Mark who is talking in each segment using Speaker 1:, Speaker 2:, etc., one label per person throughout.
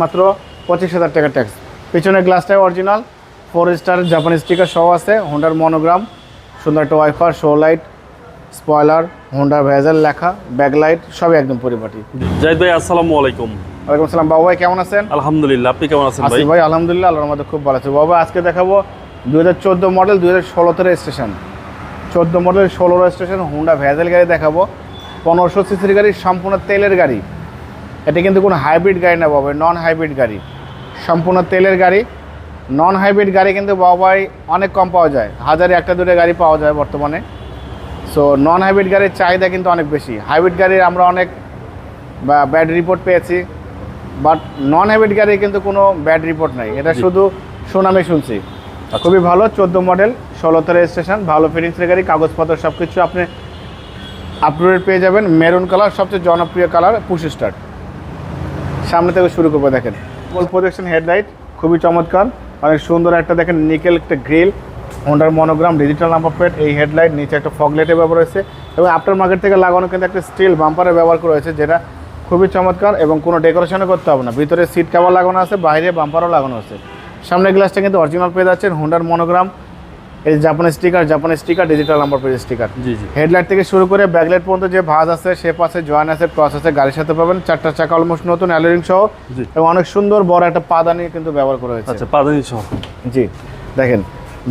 Speaker 1: মাত্র পঁচিশ হাজার টাকা ট্যাক্স পিছনের গ্লাসটাই অরিজিনাল ফোর স্টার জাপানি স্টিকার সহ আছে হোন্ডার মনোগ্রাম সুন্দর একটা ওয়াইফার শো লাইট স্পয়লার হোন্ডার ভেজাল লেখা ব্যাকলাইট সবই একদম পরিপাটি।
Speaker 2: জাহিদ ভাই আসসালামু আলাইকুম।
Speaker 1: ওয়ালাইকুম আসসালাম বাবু ভাই কেমন আছেন?
Speaker 2: আলহামদুলিল্লাহ আপনি কেমন আছেন ভাই?
Speaker 1: ভাই আলহামদুলিল্লাহ আল্লাহর মধ্যে খুব ভালো আছে। বাবু আজকে দেখাবো দু হাজার চোদ্দ মডেল দু হাজার ষোলোতে রেজিস্ট্রেশন চোদ্দ মডেল ষোলো রেজিস্ট্রেশন হোন্ডা ভেজাল গাড়ি দেখাবো। পনেরোশো সিসির গাড়ি সম্পূর্ণ তেলের গাড়ি। এটা কিন্তু কোনো হাইব্রিড গাড়ি না বাবা নন হাইব্রিড গাড়ি। সম্পূর্ণ তেলের গাড়ি। নন হাইব্রিড গাড়ি কিন্তু বাবাই অনেক কম পাওয়া যায়। হাজারে একটা দুটো গাড়ি পাওয়া যায় বর্তমানে। সো নন হাইব্রিড গাড়ির চাহিদা কিন্তু অনেক বেশি। হাইব্রিড গাড়ির আমরা অনেক ব্যাড রিপোর্ট পেয়েছি। বাট নন হাইব্রিড গাড়ির কিন্তু কোনো ব্যাড রিপোর্ট নাই। এটা শুধু সুনামে শুনছি।
Speaker 2: আচ্ছা।
Speaker 1: খুবই ভালো চোদ্দ মডেল ষোলোতে রেজিস্ট্রেশন ভালো ফিটিংসের গাড়ি কাগজপত্র সব কিছু আপনি আপলোডেড পেয়ে যাবেন। মেরুন কালার সবচেয়ে জনপ্রিয় কালার পুশ স্টার্ট সামনে থেকে শুরু করব, দেখেন। ফুল প্রোজেকশন হেডলাইট খুবই চমৎকার। অনেক সুন্দর একটা, দেখেন নিকেল একটা গ্রিল হোন্ডার মনোগ্রাম ডিজিটাল নাম্বার প্লেট এই হেডলাইট নিচে একটা ফগলেটের ব্যবহার হয়েছে এবং আফটার মার্কেট থেকে লাগানো কিন্তু একটা স্টিল বাম্পারের ব্যবহার করা হয়েছে, যেটা খুবই চমৎকার এবং কোনো ডেকোরেশনও করতে হবে না। ভিতরে সিট কাভার লাগানো আছে, বাইরে বাম্পারও লাগানো আছে। সামনের গ্লাসটা কিন্তু অরিজিনাল পেয়ে যাচ্ছেন হোন্ডার মনোগ্রাম এই জাপানি স্টিকার জাপানি sticker digital number plate sticker
Speaker 2: জি জি।
Speaker 1: হেডলাইট থেকে শুরু করে ব্যাকলাইট পর্যন্ত যে ভাজ আছে শেপ আছে জয়েন আছে ক্রস আছে গাড়ির সাথে পাবেন চারটা চাকা অলমোস্ট নতুন অ্যালোরিং সহ। এবং অনেক সুন্দর বড় একটা পাদানি কিন্তু ব্যবহার করা হয়েছে।
Speaker 2: আচ্ছা পাদানি সহ।
Speaker 1: জি দেখেন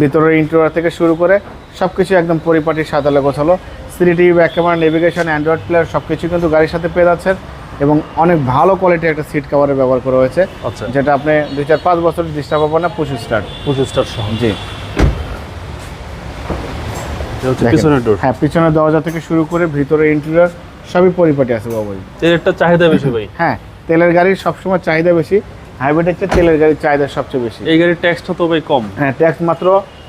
Speaker 1: ভিতরের ইন্টেরিয়র থেকে শুরু করে সব কিছু একদম পরিপাটি সাজালে গোছালো। Three TV back camera navigation Android player সব কিছু কিন্তু গাড়ির সাথে পেয়ে যাচ্ছেন। এবং অনেক ভালো কোয়ালিটির একটা সিট কাভারের ব্যবহার করা হয়েছে।
Speaker 2: আচ্ছা।
Speaker 1: যেটা আপনি দুই চার পাঁচ বছর ডিস্টার্ব পাবেন না পঁচিশ স্টার্ট
Speaker 2: পঁচিশ স্টার সহ।
Speaker 1: জি।
Speaker 2: পিছনের ডোর
Speaker 1: হ্যাঁ পিছনের দরজা থেকে শুরু করে ভিতরে ইন্টেরিয়র সবই পরিপাটি আছে বাবুই
Speaker 2: এর একটা চাহিদা বেশি ভাই।
Speaker 1: হ্যাঁ তেলের গাড়ির সবসময় চাহিদা বেশি। হাইব্রিডের চেয়ে তেলের গাড়ির চাহিদা সবচেয়ে বেশি।
Speaker 2: এই গাড়ির ট্যাক্সটা তো ভাই কম।
Speaker 1: হ্যাঁ ট্যাক্স মাত্র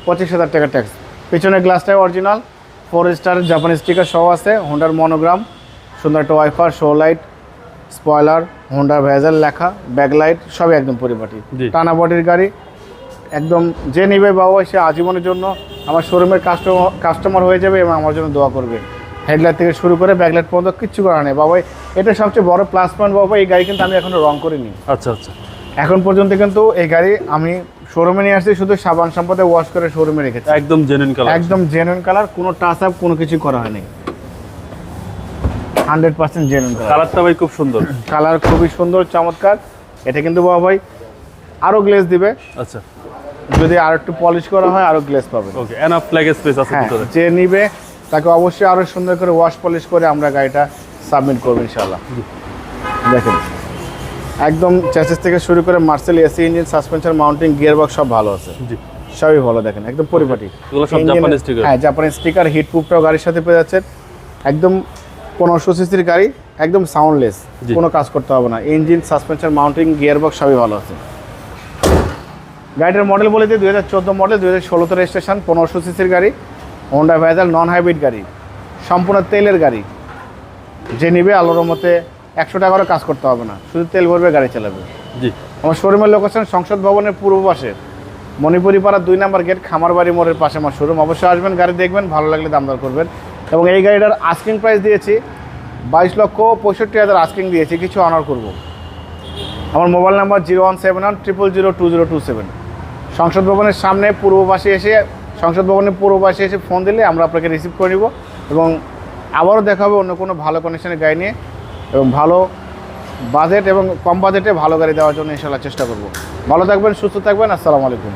Speaker 1: পঁচিশ হাজার টাকা ট্যাক্স পিছনের গ্লাসটাই অরিজিনাল ফোর স্টার জাপানি স্টিকার সহ আছে হোন্ডার মনোগ্রাম সুন্দর একটা ওয়াইফার শো লাইট স্পয়লার হোন্ডার ভেজাল লেখা ব্যাকলাইট সবই একদম পরিপাটি। টানা বডির গাড়ি একদম যে নিবে বাবা সে আজীবনের জন্য আমার শোরুমের কাস্টমার কাস্টমার হয়ে যাবে এবং আমার জন্য দোয়া করবে। হেডলাইট থেকে শুরু করে ব্যাকলাইট পর্যন্ত কিচ্ছু করা নেই। বাবা এটা সবচেয়ে বড় প্লাস পয়েন্ট বাবা এই গাড়ি কিন্তু আমি এখনও রং করিনি।
Speaker 2: আচ্ছা আচ্ছা।
Speaker 1: এখন পর্যন্ত কিন্তু এই গাড়ি আমি শোরুমে নিয়ে আসছি শুধু সাবান সম্পদে ওয়াশ করে শোরুমে রেখেছি।
Speaker 2: একদম জেনুইন কালার
Speaker 1: একদম জেনুইন কালার কোনো টাচ আপ কোনো কিছু করা হয়নি। হান্ড্রেড পার্সেন্ট জেনুইন কালার
Speaker 2: কালারটা ভাই খুব সুন্দর।
Speaker 1: কালার খুবই সুন্দর চমৎকার। এটা কিন্তু বাবা ভাই আরও গ্লেজ দিবে।
Speaker 2: আচ্ছা।
Speaker 1: যদি আর একটু পলিশ করা হয় আরও গ্লেজ পাবে
Speaker 2: ওকে এনাফ ফ্ল্যাগ স্পেস আছে
Speaker 1: হ্যাঁ
Speaker 2: ভিতরে।
Speaker 1: যে নিবে তাকে অবশ্যই আরও সুন্দর করে ওয়াশ পলিশ করে আমরা গাড়িটা সাবমিট করব ইনশাল্লাহ দেখেন একদম চ্যাসেস থেকে শুরু করে Marcel AC engine suspension mounting gear box সব ভালো আছে।
Speaker 2: জি।
Speaker 1: সবই ভালো দেখেন একদম পরিপাটি।
Speaker 2: এগুলো সব
Speaker 1: Engine-
Speaker 2: জাপানি sticker?
Speaker 1: হ্যাঁ জাপানি স্টিকার হিট প্রুফটাও গাড়ির সাথে পেয়ে যাচ্ছেন। একদম পনেরোশো সিসির গাড়ি একদম সাউন্ডলেস কোনো কাজ করতে হবে না। Engine suspension mounting gear box সবই ভালো আছে। গাড়িটার মডেল বলে দিই দু হাজার চোদ্দ মডেল দু হাজার ষোলোতে রেজিস্ট্রেশন পনেরোশো সিসির গাড়ি হোন্ডা ভ্যাজাল নন হাইব্রিড গাড়ি সম্পূর্ণ তেলের গাড়ি। যে নিবে আলোর মতে একশো টাকারও কাজ করতে হবে না শুধু তেল ভরবে গাড়ি চালাবে।
Speaker 2: জি।
Speaker 1: আমার শোরুমের লোকেশন সংসদ ভবনের পূর্ব পাশে মণিপুরি পাড়া দুই নম্বর গেট খামারবাড়ি মোড়ের পাশে আমার শোরুম অবশ্যই আসবেন গাড়ি দেখবেন ভালো লাগলে দাম দর করবেন। এবং এই গাড়িটার আস্কিং প্রাইস দিয়েছি বাইশ লক্ষ পঁয়ষট্টি হাজার আস্কিং দিয়েছি কিছু অনার করব। আমার mobile number zero one seven one triple zero two zero two seven সংসদ ভবনের সামনে পূর্ব পাশে এসে, সংসদ ভবনের পূর্ব পাশে এসে ফোন দিলে আমরা আপনাকে রিসিভ করে নিব এবং আবারও দেখা হবে অন্য কোনো ভালো কন্ডিশনের গাড়ি নিয়ে এবং ভালো বাজেট এবং কম বাজেটে ভালো গাড়ি দেওয়ার জন্য ইনশাল্লাহ চেষ্টা করব। ভালো থাকবেন, সুস্থ থাকবেন, আসসালামু আলাইকুম।